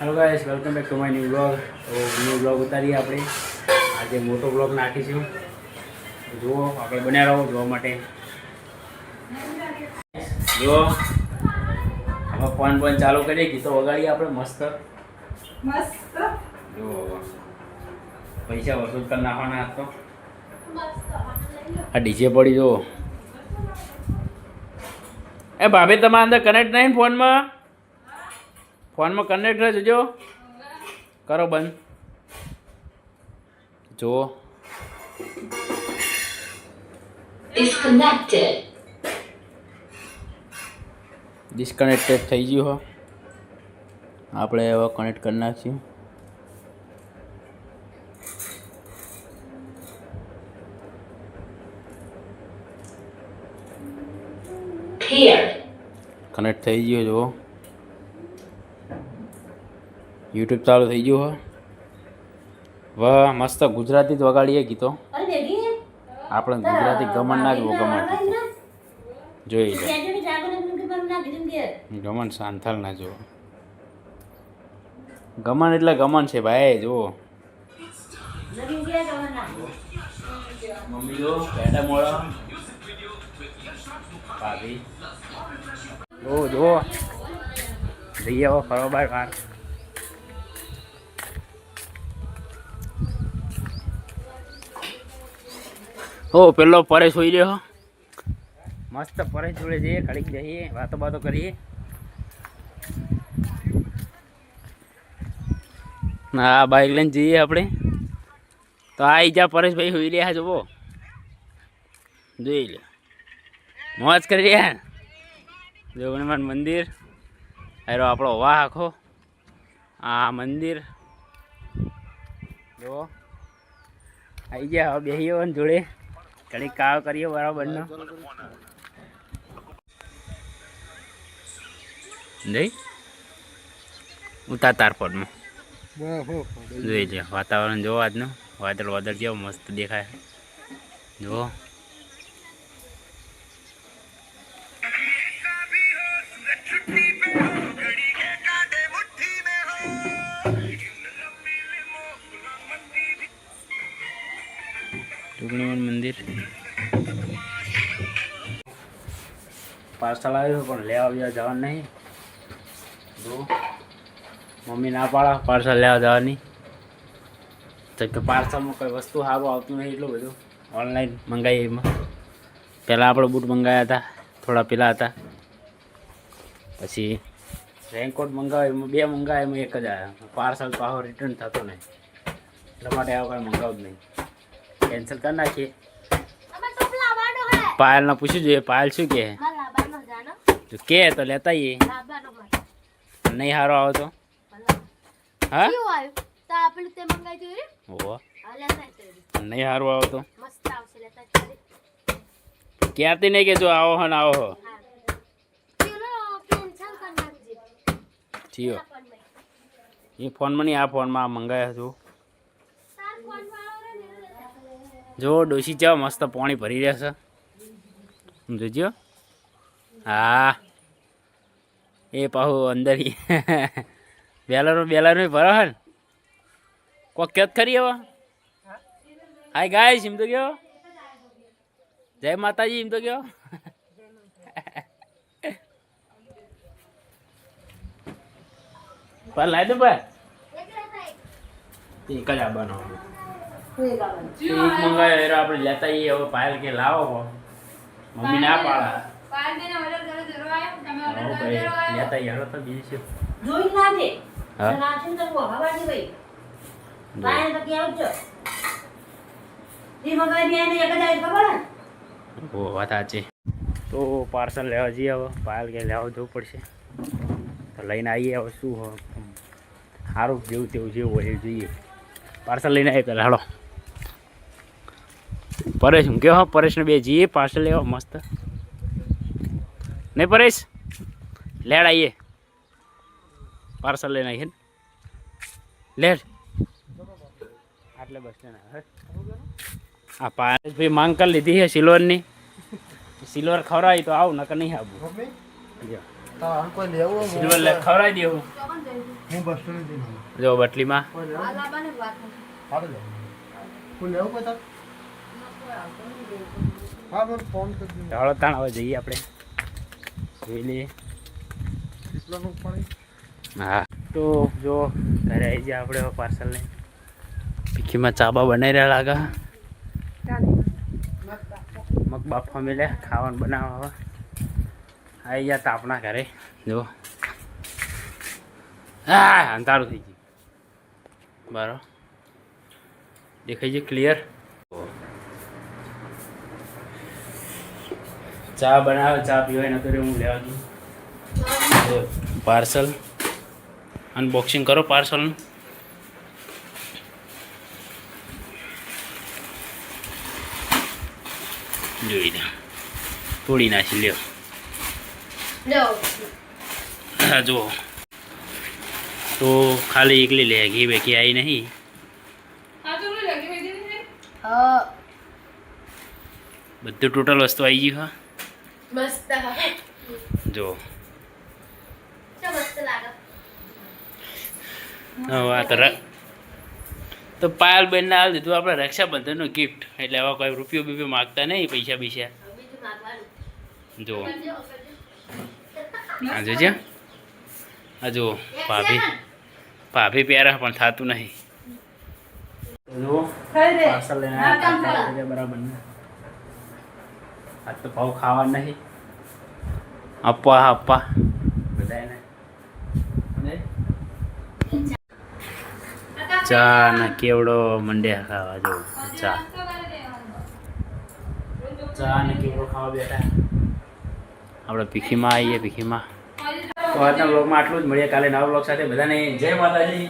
Hello guys welcome back to my new vlog તો new blog ઉતારીએ આપણે. આજે મોટો બ્લોગ નાખીશું. જુઓ આપણે બન્યા રહો જોવા માટે. જુઓ હવે ફોન ફોન ચાલુ કરીએ ગીતો વગાડીએ આપણે મસ્ત. મસ્ત. જુઓ પૈસા વસૂલ કરી નાખવાના હતો આ ડીજે પડી જુઓ. એ ભાભી તમારા અંદર કનેક્ટ નહીં ફોનમાં ફોનમાં કનેક્ટ રહેજો કરો બંધ. જુઓ. ડિસ્કનેક્ટેડ થઈ ગયું હો. આપણે હવે કનેક્ટ કરી નાખ્યું કનેક્ટ થઈ ગયો જુઓ. યુટ્યુબ ચાલુ થઈ ગયું હો વાહ મસ્ત ગુજરાતી જ વગાડીએ ગીતો. આપણે ગુજરાતી ગમન ના જ ગમન જોઈ લો. ગમન સાંથાલ ના જુઓ. ગમન એટલે ગમન છે ભાઈ જુઓ. જુઓ જો પેટા મોળો ભાભી. જો જો જઈએ હવે ફરવા બાર બહાર ઓ પેલો પરેશ હોઈ રહ્યો મસ્ત પરેશ જોડે જઈએ ઘડીક જઈએ વાતો બાતો કરીએ. હા બાઈક લઈને જઈએ આપણે. તો આ ઈજા પરેશભાઈ હોઈ રહ્યા જુઓ. જોઈ લે મોજ કરી રહ્યા. જો હનુમાન મંદિર. હારો આપણો વાહ આખો. આ મંદિર. જો આવી ગયા ને જોડે. ઘડીક કાવ કરીએ બરાબર બરાબરનો જઈ ઉતાર તારપોટમાં જોઈ લે વાતાવરણ જોવો આજનું વાદળ વાદળ જેવો મસ્ત દેખાય. જુઓ. પાર્સલ આવ્યું પણ લેવા બીજા જવાનું નહીં. જો મમ્મી ના પાડા પાર્સલ લેવા જવાની. તો કે પાર્સલમાં કોઈ વસ્તુ સારું આવતું નહીં એટલું બધું. ઓનલાઈન મંગાવીએ એમાં. પહેલાં આપણે બૂટ મંગાવ્યા હતા થોડા પેલા હતા. પછી રેનકોટ મંગાવ્યો એમાં બે મંગાવ્યા એમાં એક જ આવ્યા. પાર્સલ પાછો રિટર્ન થતો નહીં. એટલા માટે આવો કાંઈ મંગાવું જ નહીં. કેન્સલ કરી નાખીએ. પાયલને પૂછ્યું જોઈએ પાયલ શું કહે? જો કે તો લેતા આવીએ નહીં હારો આવો તો? હા? નહીં સારું આવો તો? ક્યારથી નહીં કે જો આવો હો ને આવો હો? થયો એ ફોનમાં નહીં આ ફોનમાં મંગાવ્યા છું. જો ડોસી જાઓ મસ્ત પાણી ભરી રહ્યા છે. જોજો હા. એ પાહુ અંદર. બેલરો બેલરો ભરો હે કોક કેત ખરી હવે હાય ગાય એમ તો કયો? જય માતાજી, એમ તો કયો? પર લાઈ દો પર એક જ આવવાનો એક મંગાવ્યો આપણે લેતા હવે પાયલ કે લાવો મમ્મી ના પાડા. હો ભાઈ લેતા હાલો તો બીજું શું હા? ઓ વાત સાચી. તો પાર્સલ લેવા જઈએ હવે. પાયલ કે લેવા જવું પડશે. તો લઈને આવીએ હવે શું સારું જેવું તેવું જેવું હોય જોઈએ. પાર્સલ લઈને આવીએ પહેલાં હાલો. પરેશ હું કેવા? પરેશને બે જઈએ પાર્સલ લેવા મસ્ત. નહીં પરેશ? લેડ આવીએ પાર્સલ લઈને આવીએ લેડ. આટલે બસ સ્ટેન્ડ આ પારેશભાઈ માંગ કરી લીધી છે સિલ્વરની. સિલ્વર ખવડાવી તો આવું નકર નહીં આવું. સિલ્વર લે ખવડાવી દેવું. જો બટલીમાં. હવે જઈએ આપણે. જોઈ લઈએ. કેટલાનું પાણી. હા. તો જો ઘરે આવી જાય આપણે હવે પાર્સલને. ભીખીમાં ચાબા બનાવી રહ્યા લાગે. મગ બાફા મેલ્યા ખાવાનું બનાવવા આવી ગયા તાપના ઘરે. જો. હા અંધારું થઈ ગયું. બરો. દેખાય છે ક્લિયર ચા બનાવે ચા પીવાય નતો હું લેવા પાર્સલ. અનબોક્સિંગ કરો પાર્સલનું જોઈ લો. તોડી નાખી લ્યો. હા જુઓ. તો ખાલી એકલી લે ઘી બેકી આવી નહીં. બધું ટોટલ વસ્તુ આવી ગયું હા? જો તો પાયલ બેનને હાલ દીધું આપણે રક્ષાબંધનનું ગિફ્ટ એટલે આવા કોઈ રૂપિયો બીપિયો માગતા નહીં પૈસા પૈસા જો આ જોજે. હા જુઓ ભાભી. ભાભી પ્યારા પણ થતું નહીં. જુઓ. હા, બરાબર તો ભાવ ખાવા નહીં. આપવા આપવા બધાને ને? ચા ને કેવડો મંડ્યા ખાવા જો ચા. ચા ને કેવડો ખાવા બેઠા. આપણે ભીખીમાં આવીએ ભીખીમાં. તો આજના બ્લોગમાં આટલું જ મળીએ. કાલે નવા બ્લોગ સાથે બધાને જય માતાજી.